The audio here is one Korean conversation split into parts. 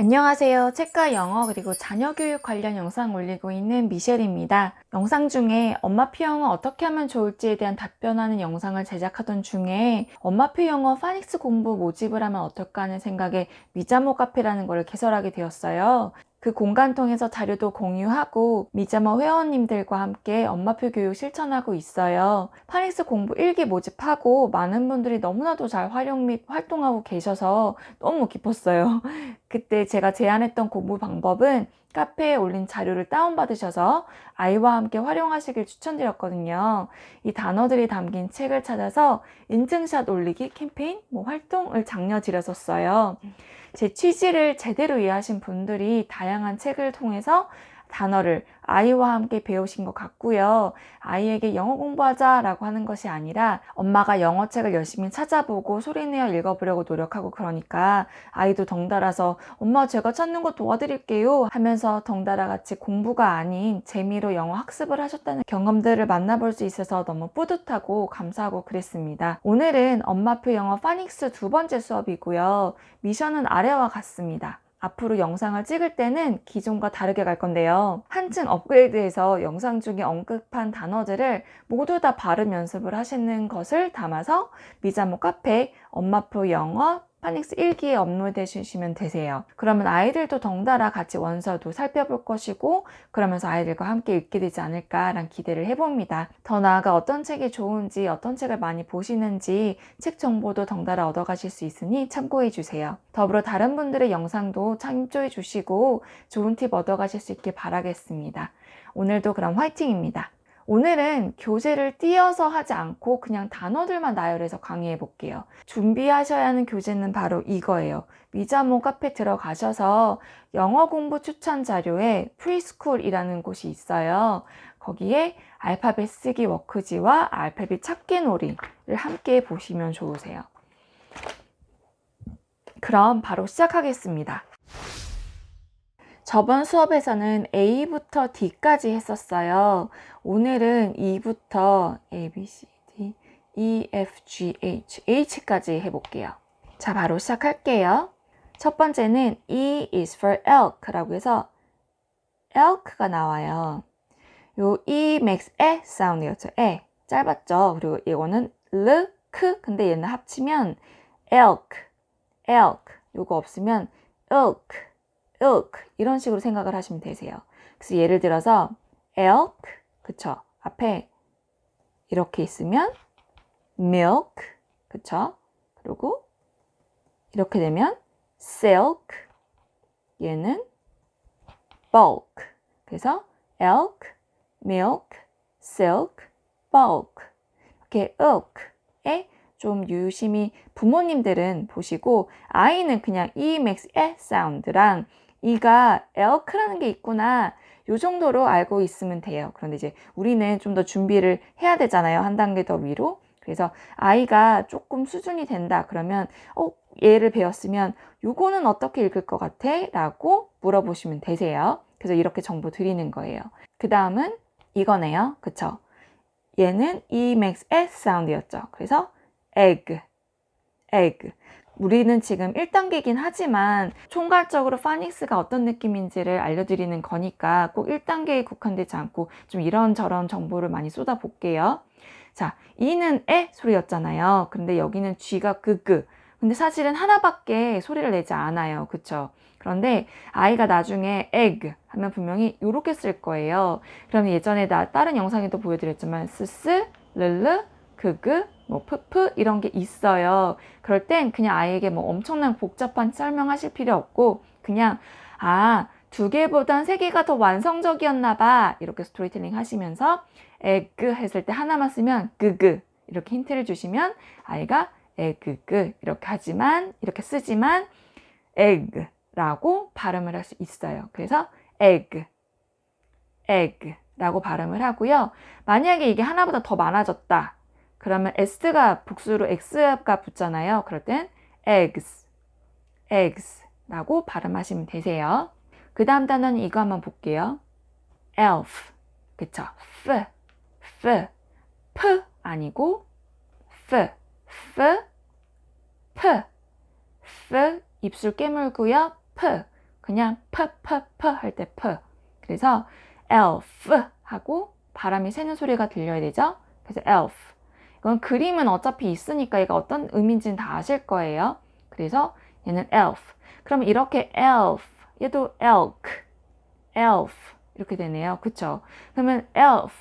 안녕하세요. 책과 영어 그리고 자녀 교육 관련 영상 올리고 있는 미셸입니다. 영상 중에 엄마표 영어 어떻게 하면 좋을지에 대한 답변하는 영상을 제작하던 중에 엄마표 영어 파닉스 공부 모집을 하면 어떨까 하는 생각에 미자모 카페라는 걸 개설하게 되었어요. 그 공간 통해서 자료도 공유하고 미자모 회원님들과 함께 엄마표 교육 실천하고 있어요. 파닉스 공부 1기 모집하고 많은 분들이 너무나도 잘 활용 및 활동하고 계셔서 너무 기뻤어요. 그때 제가 제안했던 공부 방법은 카페에 올린 자료를 다운받으셔서 아이와 함께 활용하시길 추천드렸거든요. 이 단어들이 담긴 책을 찾아서 인증샷 올리기 캠페인, 뭐 활동을 장려 드렸었어요. 제 취지를 제대로 이해하신 분들이 다양한 책을 통해서 단어를 아이와 함께 배우신 것 같고요. 아이에게 영어 공부하자 라고 하는 것이 아니라 엄마가 영어 책을 열심히 찾아보고 소리내어 읽어보려고 노력하고 그러니까 아이도 덩달아서 엄마 제가 찾는 거 도와드릴게요 하면서 덩달아 같이 공부가 아닌 재미로 영어 학습을 하셨다는 경험들을 만나볼 수 있어서 너무 뿌듯하고 감사하고 그랬습니다. 오늘은 엄마표 영어 파닉스 두 번째 수업이고요. 미션은 아래와 같습니다. 앞으로 영상을 찍을 때는 기존과 다르게 갈 건데요. 한층 업그레이드해서 영상 중에 언급한 단어들을 모두 다 발음 연습을 하시는 것을 담아서 미자모 카페 엄마표 영어 파닉스 1기에 업로드 해 주시면 되세요. 그러면 아이들도 덩달아 같이 원서도 살펴볼 것이고 그러면서 아이들과 함께 읽게 되지 않을까라는 기대를 해봅니다. 더 나아가 어떤 책이 좋은지 어떤 책을 많이 보시는지 책 정보도 덩달아 얻어가실 수 있으니 참고해 주세요. 더불어 다른 분들의 영상도 참조해 주시고 좋은 팁 얻어가실 수 있길 바라겠습니다. 오늘도 그럼 화이팅입니다. 오늘은 교재를 띄어서 하지 않고 그냥 단어들만 나열해서 강의해 볼게요. 준비하셔야 하는 교재는 바로 이거예요. 미자모 카페 들어가셔서 영어 공부 추천 자료에 프리스쿨이라는 곳이 있어요. 거기에 알파벳 쓰기 워크지와 알파벳 찾기 놀이를 함께 보시면 좋으세요. 그럼 바로 시작하겠습니다. 저번 수업에서는 A부터 D까지 했었어요. 오늘은 E부터 A, B, C, D, E, F, G, H, H까지 해볼게요. 자, 바로 시작할게요. 첫 번째는 E is for elk라고 해서 elk가 나와요. 요 E makes E 사운드였죠. E. 짧았죠. 그리고 이거는 L, K. 근데 얘는 합치면 elk, elk. 요거 없으면 elk, elk. 이런 식으로 생각을 하시면 되세요. 그래서 예를 들어서 elk, 그쵸? 앞에 이렇게 있으면 milk, 그쵸? 그리고 이렇게 되면 silk, 얘는 bulk. 그래서 elk, milk, silk, bulk. 이렇게 ilk에 좀 유심히 부모님들은 보시고 아이는 그냥 e makes e 사운드랑 이가 elk라는 게 있구나. 요 정도로 알고 있으면 돼요. 그런데 이제 우리는 좀 더 준비를 해야 되잖아요. 한 단계 더 위로. 그래서 아이가 조금 수준이 된다. 그러면 어, 얘를 배웠으면 요거는 어떻게 읽을 것 같아? 라고 물어보시면 되세요. 그래서 이렇게 정보 드리는 거예요. 그 다음은 이거네요. 그쵸? 얘는 E makes S 사운드였죠. 그래서 egg, egg. 우리는 지금 1단계긴 하지만 총괄적으로 파닉스가 어떤 느낌인지를 알려드리는 거니까 꼭 1단계에 국한되지 않고 좀 이런저런 정보를 많이 쏟아 볼게요. 자, 이는 에 소리였잖아요. 근데 여기는 쥐가 그그. 근데 사실은 하나밖에 소리를 내지 않아요. 그쵸? 그런데 아이가 나중에 egg 하면 분명히 이렇게 쓸 거예요. 그럼 예전에 나 다른 영상에도 보여드렸지만 스스, 르르, 그그, 뭐 푸푸 이런 게 있어요. 그럴 땐 그냥 아이에게 뭐 엄청난 복잡한 설명하실 필요 없고 그냥 아, 두 개보단 세 개가 더 완성적이었나 봐. 이렇게 스토리텔링 하시면서 에그 했을 때 하나만 쓰면 그그 이렇게 힌트를 주시면 아이가 에그그 이렇게 하지만 이렇게 쓰지만 에그라고 발음을 할 수 있어요. 그래서 에그 에그라고 발음을 하고요. 만약에 이게 하나보다 더 많아졌다. 그러면 s가 복수로 x가 붙잖아요. 그럴 땐 eggs, eggs라고 발음하시면 되세요. 그 다음 단어는 이거 한번 볼게요. elf, 그쵸? f, f, p 아니고 f, f, p, f 입술 깨물고요. p, 그냥 p p p 할 때 p. 그래서 elf 하고 바람이 새는 소리가 들려야 되죠. 그래서 elf. 이건 그림은 어차피 있으니까 얘가 어떤 의미인지는 다 아실 거예요. 그래서 얘는 elf. 그럼 이렇게 elf, 얘도 elk, elf 이렇게 되네요. 그쵸? 그러면 elf,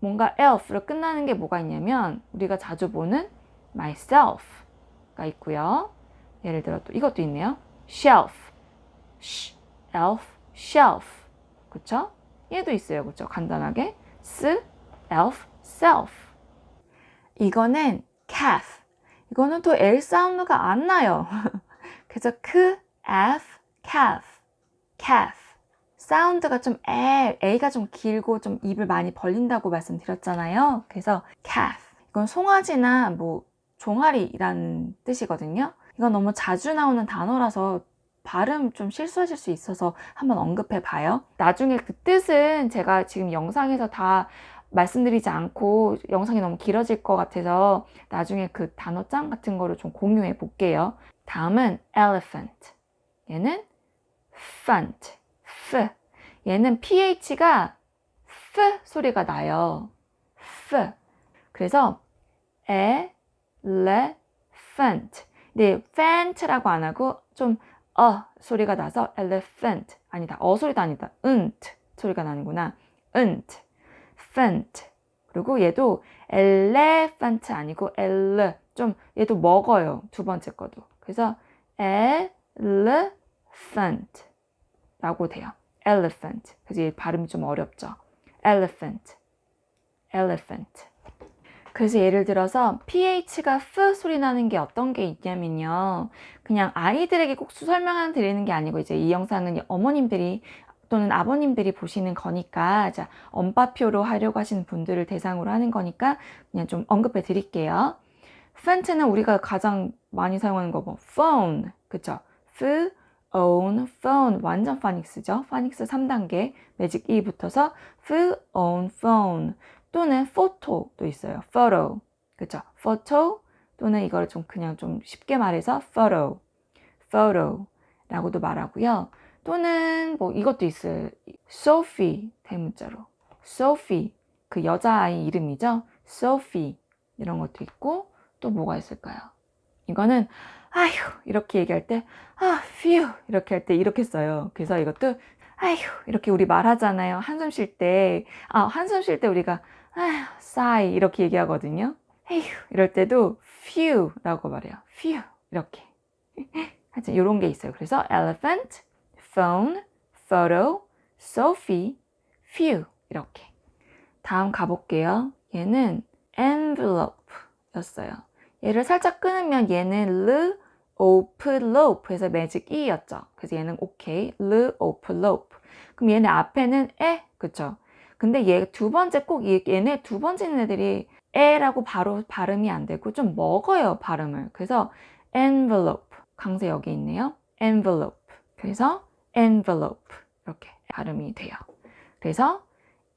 뭔가 elf로 끝나는 게 뭐가 있냐면 우리가 자주 보는 myself가 있고요. 예를 들어 또 이것도 있네요. shelf, sh, elf, shelf. 그쵸? 얘도 있어요. 그쵸? 간단하게 s, elf, self. 이거는 calf. 이거는 또 L 사운드가 안 나요. 그래서 크, F, calf, calf. 사운드가 좀 에, A가 좀 길고 좀 입을 많이 벌린다고 말씀드렸잖아요. 그래서 calf. 이건 송아지나 뭐 종아리라는 뜻이거든요. 이건 너무 자주 나오는 단어라서 발음 좀 실수하실 수 있어서 한번 언급해 봐요. 나중에 그 뜻은 제가 지금 영상에서 다 말씀드리지 않고 영상이 너무 길어질 것 같아서 나중에 그 단어장 같은 거를 좀 공유해 볼게요. 다음은 elephant. 얘는 fant. f. 얘는 ph가 f 소리가 나요. f. 그래서 elephant. 근데 fant라고 안 하고 좀 어 소리가 나서 elephant 아니다. 어 소리도 아니다. 은트 소리가 나는구나. 은트. Elephant. 그리고 얘도 elephant 아니고 ele 좀 얘도 먹어요. 두 번째 거도. 그래서 elephant 라고 돼요. elephant. 그래서 얘 발음이 좀 어렵죠. elephant. elephant. 그래서 예를 들어서 ph가 f 소리 나는 게 어떤 게 있냐면요. 그냥 아이들에게 꼭 설명을 드리는 게 아니고 이제 이 영상은 어머님들이 또는 아버님들이 보시는 거니까 자 엄빠표로 하려고 하시는 분들을 대상으로 하는 거니까 그냥 좀 언급해 드릴게요. 펜트는 우리가 가장 많이 사용하는 거 뭐 phone 그쵸? f own phone 완전 파닉스죠. 파닉스 3단계 매직 E 붙어서 f own phone 또는 photo도 있어요. photo 그쵸? photo 또는 이걸 좀 그냥 좀 쉽게 말해서 photo photo라고도 말하고요. 또는 뭐 이것도 있어요. Sophie 대문자로. Sophie 그 여자아이 이름이죠. Sophie 이런 것도 있고 또 뭐가 있을까요? 이거는 아휴 이렇게 얘기할 때 아, phew 이렇게 할 때 이렇게 써요. 그래서 이것도 아휴 이렇게 우리 말하잖아요. 한숨 쉴 때, 아 한숨 쉴 때 우리가 아휴 sigh 이렇게 얘기하거든요. 에휴 이럴 때도 phew라고 말해요. phew 이렇게. 하여튼 이런 게 있어요. 그래서 elephant, phone, photo, Sophie, few 이렇게. 다음 가볼게요. 얘는 envelope 였어요. 얘를 살짝 끊으면 얘는 l, opelope 해서 매직 e였죠. 그래서 얘는 오케이, l, opelope. 그럼 얘네 앞에는 에, 그쵸? 근데 얘 두 번째 꼭 얘네 두 번째 애들이 에라고 바로 발음이 안 되고 좀 먹어요, 발음을. 그래서 envelope. 강세 여기 있네요. envelope. 그래서 envelope 이렇게 발음이 돼요. 그래서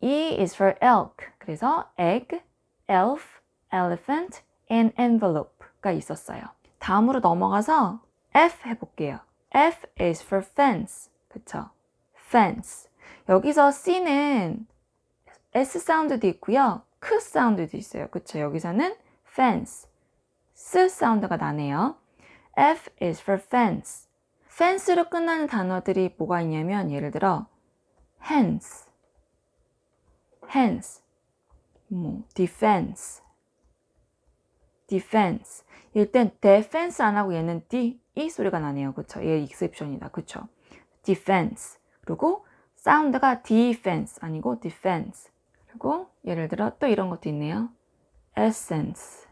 E is for elk. 그래서 egg, elf, elephant, and envelope가 있었어요. 다음으로 넘어가서 F 해볼게요. F is for fence. 그쵸? fence. 여기서 C는 S 사운드도 있고요. 크 사운드도 있어요. 그쵸? 여기서는 fence. S 사운드가 나네요. F is for fence. Fence로 끝나는 단어들이 뭐가 있냐면 예를 들어 hands, hands, 뭐 defense, defense. 일단 defense 안 하고 얘는 D, E 소리가 나네요. 그쵸? 얘 익셉션이다. 그쵸? defense. 그리고 사운드가 defense 아니고 defense. 그리고 예를 들어 또 이런 것도 있네요. essence,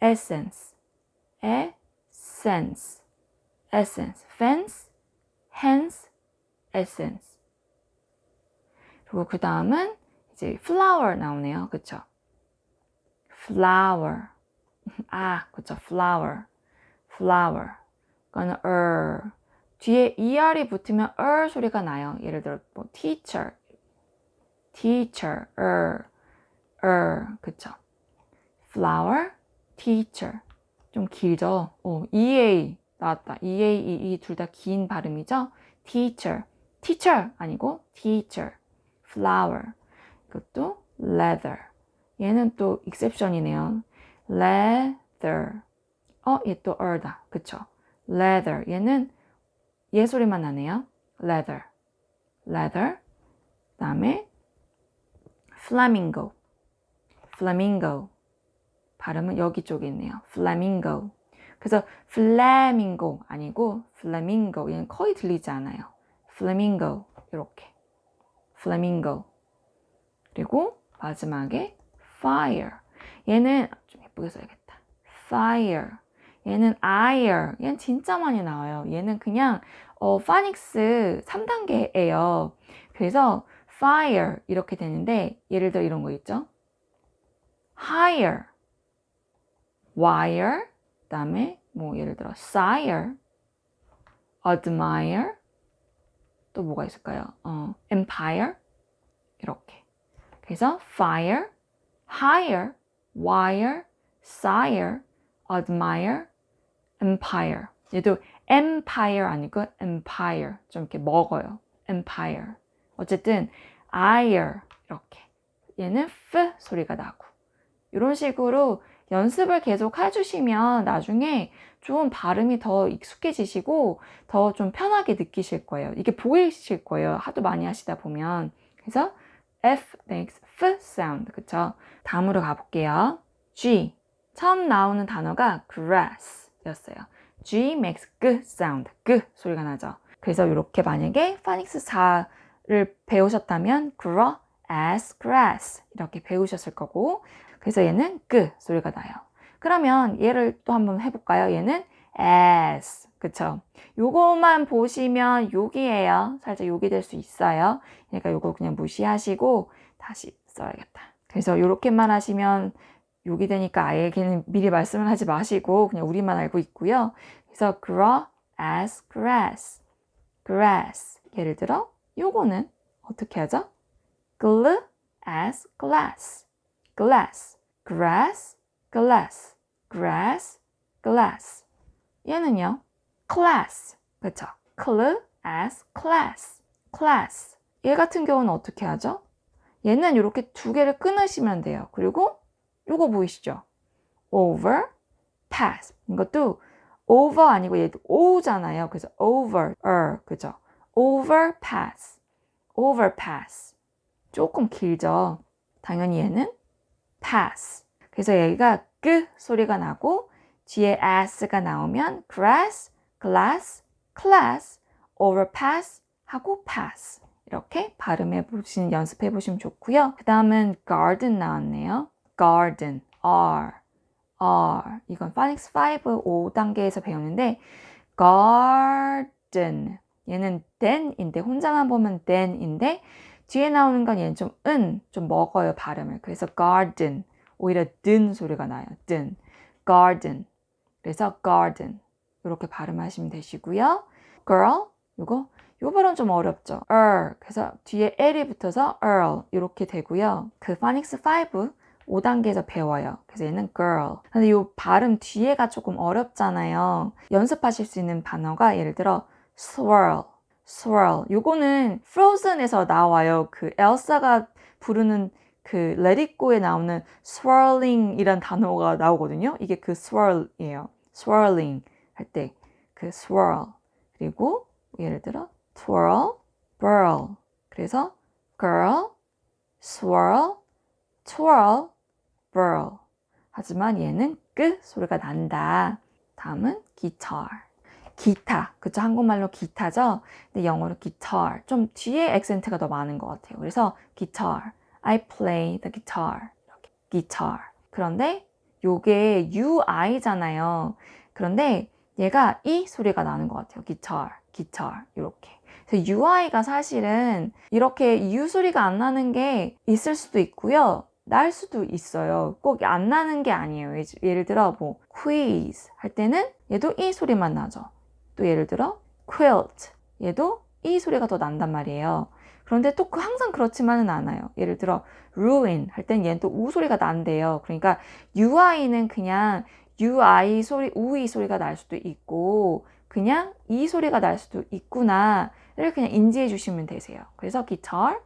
essence, essence, essence, fence, hands, essence. 그리고 그 다음은 이제 flower 나오네요. 그쵸? flower. 아, 그쵸. flower. flower. 그거는 er. 뒤에 er이 붙으면 er 소리가 나요. 예를 들어 뭐 teacher. teacher. er. er. 그쵸. flower. teacher. 좀 길죠? 어, EA 나왔다. EA, EE 둘 다 긴 발음이죠. teacher, teacher 아니고 teacher, flower. 이것도 leather. 얘는 또 exception이네요. leather. 어, 얘또 er다. 그쵸? leather. 얘는 얘 소리만 나네요. leather. leather. 다음에 flamingo. flamingo. 발음은 여기 쪽에 있네요. flamingo. 그래서 flamingo 아니고 flamingo. 얘는 거의 들리지 않아요. flamingo. 이렇게. flamingo. 그리고 마지막에 fire. 얘는 좀 예쁘게 써야겠다. fire. 얘는 ire. 얘는 진짜 많이 나와요. 얘는 그냥 어, 파닉스 3단계예요. 그래서 fire 이렇게 되는데 예를 들어 이런 거 있죠. hire, wire, 그 다음에 뭐 예를 들어 sire, admire, 또 뭐가 있을까요? 어, empire 이렇게. 그래서 fire, hire, wire, sire, admire, empire. 얘도 empire 아니고 empire. 좀 이렇게 먹어요. empire. 어쨌든 ire 이렇게. 얘는 f 소리가 나고. 이런 식으로 연습을 계속 해주시면 나중에 좀 발음이 더 익숙해지시고 더 좀 편하게 느끼실 거예요. 이게 보이실 거예요. 하도 많이 하시다 보면. 그래서 F makes F sound. 그쵸? 다음으로 가볼게요. G. 처음 나오는 단어가 grass 였어요. G makes G sound. G 소리가 나죠. 그래서 이렇게 만약에 파닉스 4를 배우셨다면 grass, grass 이렇게 배우셨을 거고 그래서 얘는 G 소리가 나요. 그러면 얘를 또 한번 해볼까요? 얘는 as 그쵸? 요것만 보시면 욕이에요. 살짝 욕이 될 수 있어요. 그러니까 요거 그냥 무시하시고 다시 써야겠다. 그래서 요렇게만 하시면 욕이 되니까 아예 걔는 미리 말씀을 하지 마시고 그냥 우리만 알고 있고요. 그래서 grow as grass, grass. 예를 들어 요거는 어떻게 하죠? glue as glass, glass, grass, glass, grass, glass. 얘는요, class. 그쵸? clue as class, class. 얘 같은 경우는 어떻게 하죠? 얘는 이렇게 두 개를 끊으시면 돼요. 그리고 요거 보이시죠? over, pass. 이것도 over 아니고 얘도 o잖아요. 그래서 over, er, 그죠? overpass, overpass. 조금 길죠? 당연히 얘는 pass. 그래서 얘가 그 소리가 나고 뒤에 s가 나오면 grass, glass, class, overpass 하고 pass. 이렇게 발음해 보시는 연습해 보시면 좋고요. 그 다음은 garden 나왔네요. garden, R, R. 이건 파닉스 5, 5단계에서 배우는데 garden. 얘는 then인데 혼자만 보면 then인데 뒤에 나오는 건 얘는 좀 은, 좀 먹어요 발음을. 그래서 garden. 오히려 든 소리가 나요. 든. garden. 그래서 garden. 이렇게 발음하시면 되시고요. girl. 이거 요 발음 좀 어렵죠. er. 그래서 뒤에 l이 붙어서 earl 이렇게 되고요. 그 파닉스 5 5단계에서 배워요. 그래서 얘는 girl. 근데 이 발음 뒤에가 조금 어렵잖아요. 연습하실 수 있는 단어가 예를 들어 swirl, swirl. 요거는 frozen에서 나와요. 그 엘사가 부르는 그 let it go에 나오는 swirling 이란 단어가 나오거든요. 이게 그 swirl이에요. swirling 할 때 그 swirl. 그리고 예를 들어 twirl, burl. 그래서 girl, swirl, twirl, burl. 하지만 얘는 끄 소리가 난다. 다음은 guitar. 기타. 그쵸? 한국말로 기타죠? 근데 영어로 guitar. 좀 뒤에 액센트가 더 많은 것 같아요. 그래서 guitar. I play the guitar. 이렇게. guitar. 그런데 요게 UI잖아요. 그런데 얘가 이 소리가 나는 것 같아요. guitar, guitar. 이렇게. 그래서 UI가 사실은 이렇게 U 소리가 안 나는 게 있을 수도 있고요. 날 수도 있어요. 꼭 안 나는 게 아니에요. 예를 들어 뭐 quiz 할 때는 얘도 이 소리만 나죠. 또 예를 들어 quilt 얘도 이 소리가 더 난단 말이에요. 그런데 또 항상 그렇지만은 않아요. 예를 들어 ruin 할 땐 얘는 또 우 소리가 난대요. 그러니까 UI는 그냥 UI 소리, 우이 소리가 날 수도 있고 그냥 이 소리가 날 수도 있구나를 그냥 인지해 주시면 되세요. 그래서 guitar,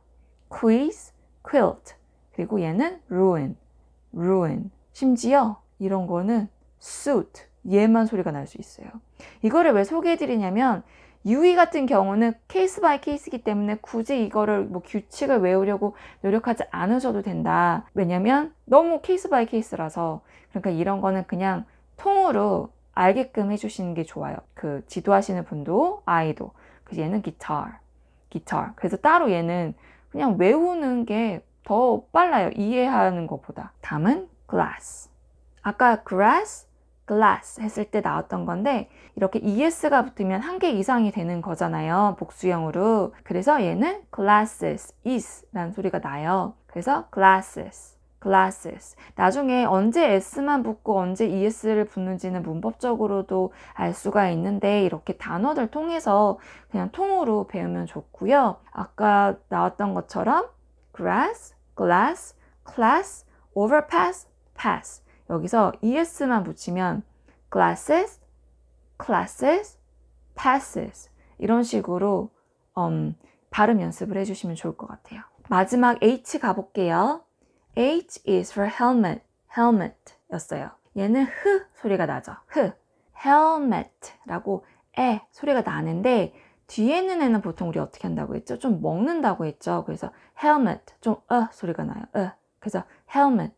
quiz, quilt 그리고 얘는 ruin, ruin 심지어 이런 거는 suit 얘만 소리가 날 수 있어요. 이거를 왜 소개해 드리냐면 유희 같은 경우는 케이스 바이 케이스이기 때문에 굳이 이거를 뭐 규칙을 외우려고 노력하지 않으셔도 된다. 왜냐면 너무 케이스 바이 케이스라서 그러니까 이런 거는 그냥 통으로 알게끔 해주시는 게 좋아요. 그 지도하시는 분도 아이도. 그래서 얘는 기타, 기타. 그래서 따로 얘는 그냥 외우는 게 더 빨라요. 이해하는 것보다. 다음은 glass. 아까 grass, glass 했을 때 나왔던 건데 이렇게 es가 붙으면 한 개 이상이 되는 거잖아요. 복수형으로. 그래서 얘는 glasses, is 라는 소리가 나요. 그래서 glasses. glasses. 나중에 언제 s만 붙고 언제 es를 붙는지는 문법적으로도 알 수가 있는데 이렇게 단어들 통해서 그냥 통으로 배우면 좋고요. 아까 나왔던 것처럼 grass, glass, class, overpass, pass. 여기서 es만 붙이면 glasses, classes, passes 이런 식으로 음, 발음 연습을 해주시면 좋을 것 같아요. 마지막 H 가볼게요. H is for helmet, helmet 였어요. 얘는 흐 소리가 나죠. 흐. helmet라고 에 소리가 나는데 뒤에 있는 애는 보통 우리 어떻게 한다고 했죠? 좀 먹는다고 했죠. 그래서 helmet 좀 어 소리가 나요. 어. 그래서 helmet,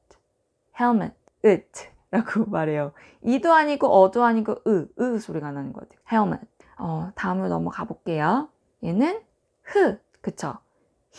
helmet, it 라고 말해요. 이도 아니고 어도 아니고 으, 으 소리가 나는 것 같아요. helmet. 어, 다음으로 넘어가 볼게요. 얘는 흐, 그쵸?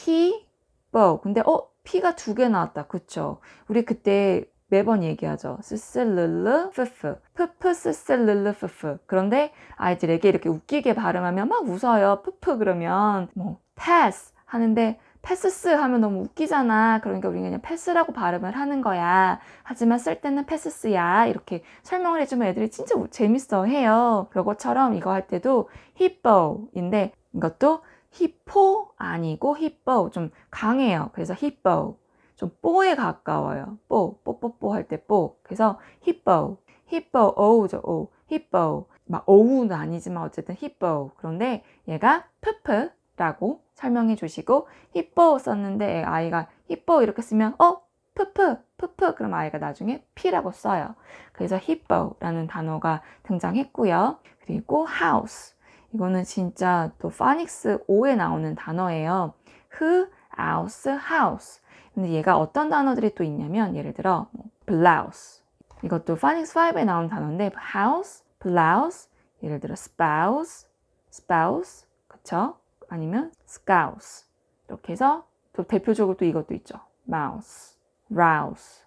he, bow. 근데 어, 피가 두 개 나왔다. 그쵸? 우리 그때 매번 얘기하죠. 스슬르르 프프 프프 스슬르르 프프 그런데 아이들에게 이렇게 웃기게 발음하면 막 웃어요. 프프 그러면 뭐 pass 하는데 패스스 하면 너무 웃기잖아. 그러니까 우리는 그냥 패스라고 발음을 하는 거야. 하지만 쓸 때는 패스스야. 이렇게 설명을 해주면 애들이 진짜 재밌어 해요. 그것처럼 이거 할 때도 hippo인데 이것도 히포 아니고 히뻐 좀 강해요. 그래서 히뻐 좀 뽀에 가까워요. 뽀, 뽀뽀뽀 할 때 뽀. 그래서 히뻐, 히뻐, 오우죠, 오. 히뻐. 막 오우는 아니지만 어쨌든 히뻐. 그런데 얘가 푸프 라고 설명해 주시고 히뻐 썼는데 아이가 히뻐 이렇게 쓰면 어? 푸프, 푸프 그럼 아이가 나중에 피라고 써요. 그래서 히뻐라는 단어가 등장했고요. 그리고 house. 이거는 진짜 또 파닉스 5에 나오는 단어예요. who, house, house. 근데 얘가 어떤 단어들이 또 있냐면 예를 들어 뭐, blouse 이것도 파닉스 5에 나오는 단어인데 house, blouse 예를 들어 spouse, spouse 그쵸? 아니면 scouse 이렇게 해서 또 대표적으로 또 이것도 있죠. mouse, rouse.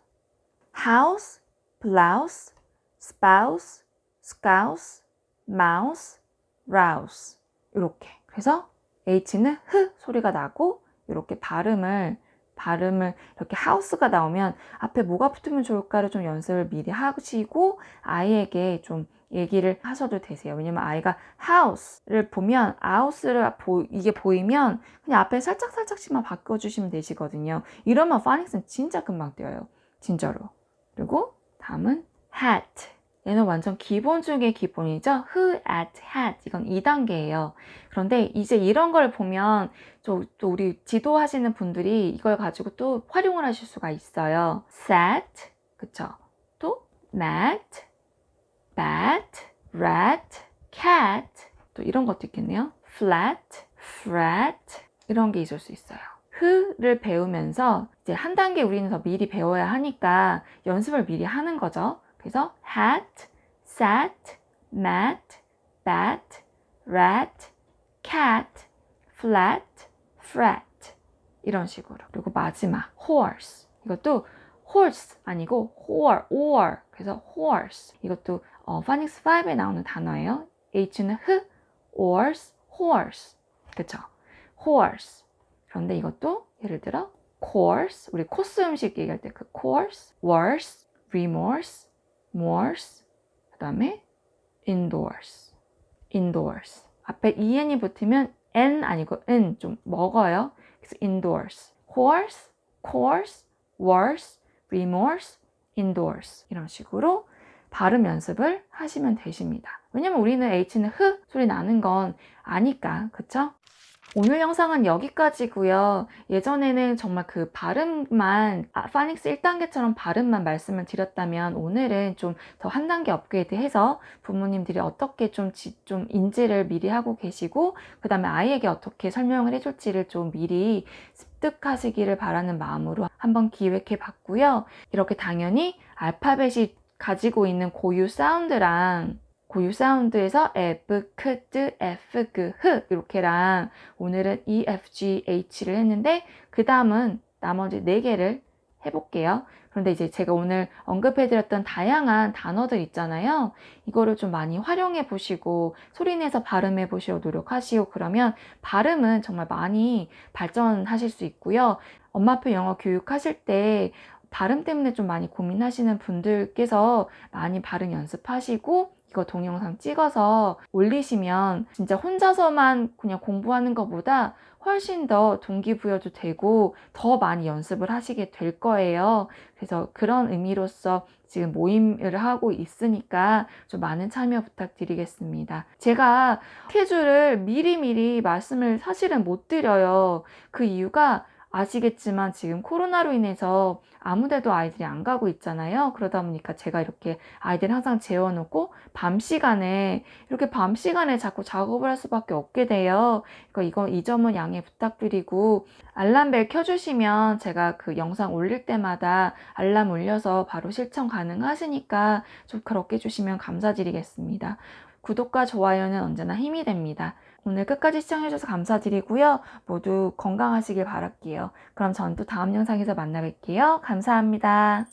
house, blouse, spouse, scouse, mouse, rouse. 이렇게. 그래서 H는 흐 소리가 나고 이렇게 발음을 발음을 이렇게 하우스가 나오면 앞에 뭐가 붙으면 좋을까를 좀 연습을 미리 하시고 아이에게 좀 얘기를 하셔도 되세요. 왜냐면 아이가 하우스를 보면 아우스를 보, 이게 보이면 그냥 앞에 살짝 살짝씩만 바꿔주시면 되시거든요. 이러면 파닉스는 진짜 금방 뛰어요. 진짜로. 그리고 다음은 hat. 얘는 완전 기본 중의 기본이죠. who at hat 이건 2단계예요. 그런데 이제 이런 걸 보면 또, 또 우리 지도하시는 분들이 이걸 가지고 또 활용을 하실 수가 있어요. sat 그쵸? 또 mat, bat, rat, cat. 또 이런 것도 있겠네요. flat, frat. 이런 게 있을 수 있어요. who를 배우면서 이제 한 단계 우리는 더 미리 배워야 하니까 연습을 미리 하는 거죠. 그래서 hat, sat, mat, bat, rat, cat, flat, fret 이런 식으로. 그리고 마지막 horse. 이것도 horse 아니고 or, or 그래서 horse. 이것도 어, 파닉스 5에 나오는 단어예요 H는 흐, horse, horse 그쵸? horse 그런데 이것도 예를 들어 course 우리 코스 음식 얘기할 때 그 course, worse, remorse morse, 그 다음에 indoors, indoors. 앞에 en이 붙으면 n 아니고 n 좀 먹어요. 그래서 indoors, horse, course, worse, remorse, indoors 이런 식으로 발음 연습을 하시면 되십니다. 왜냐면 우리는 H는 흐 소리 나는 건 아니까, 그쵸? 오늘 영상은 여기까지고요. 예전에는 정말 그 발음만 아, 파닉스 1단계처럼 발음만 말씀을 드렸다면 오늘은 좀 더 한 단계 업그레이드해서 부모님들이 어떻게 좀, 지- 좀 인지를 미리 하고 계시고 그 다음에 아이에게 어떻게 설명을 해줄지를 좀 미리 습득하시기를 바라는 마음으로 한번 기획해 봤고요. 이렇게 당연히 알파벳이 가지고 있는 고유 사운드랑 고유 사운드에서 F, K, D, F, G, H 이렇게랑 오늘은 E, F, G, H를 했는데 그 다음은 나머지 네 개를 해볼게요. 그런데 이제 제가 오늘 언급해드렸던 다양한 단어들 있잖아요. 이거를 좀 많이 활용해 보시고 소리내서 발음해 보시고 노력하시고 그러면 발음은 정말 많이 발전하실 수 있고요. 엄마표 영어 교육하실 때 발음 때문에 좀 많이 고민하시는 분들께서 많이 발음 연습하시고 이거 동영상 찍어서 올리시면 진짜 혼자서만 그냥 공부하는 것보다 훨씬 더 동기부여도 되고 더 많이 연습을 하시게 될 거예요. 그래서 그런 의미로서 지금 모임을 하고 있으니까 좀 많은 참여 부탁드리겠습니다. 제가 스케줄을 미리미리 말씀을 사실은 못 드려요. 그 이유가 아시겠지만 지금 코로나로 인해서 아무 데도 아이들이 안 가고 있잖아요. 그러다 보니까 제가 이렇게 아이들 항상 재워놓고 밤 시간에 이렇게 밤 시간에 자꾸 작업을 할 수밖에 없게 돼요. 그러니까 이거 이 점은 양해 부탁드리고 알람벨 켜주시면 제가 그 영상 올릴 때마다 알람 울려서 바로 실천 가능하시니까 좀 그렇게 해주시면 감사드리겠습니다. 구독과 좋아요는 언제나 힘이 됩니다. 오늘 끝까지 시청해주셔서 감사드리고요. 모두 건강하시길 바랄게요. 그럼 전 또 다음 영상에서 만나 뵐게요. 감사합니다.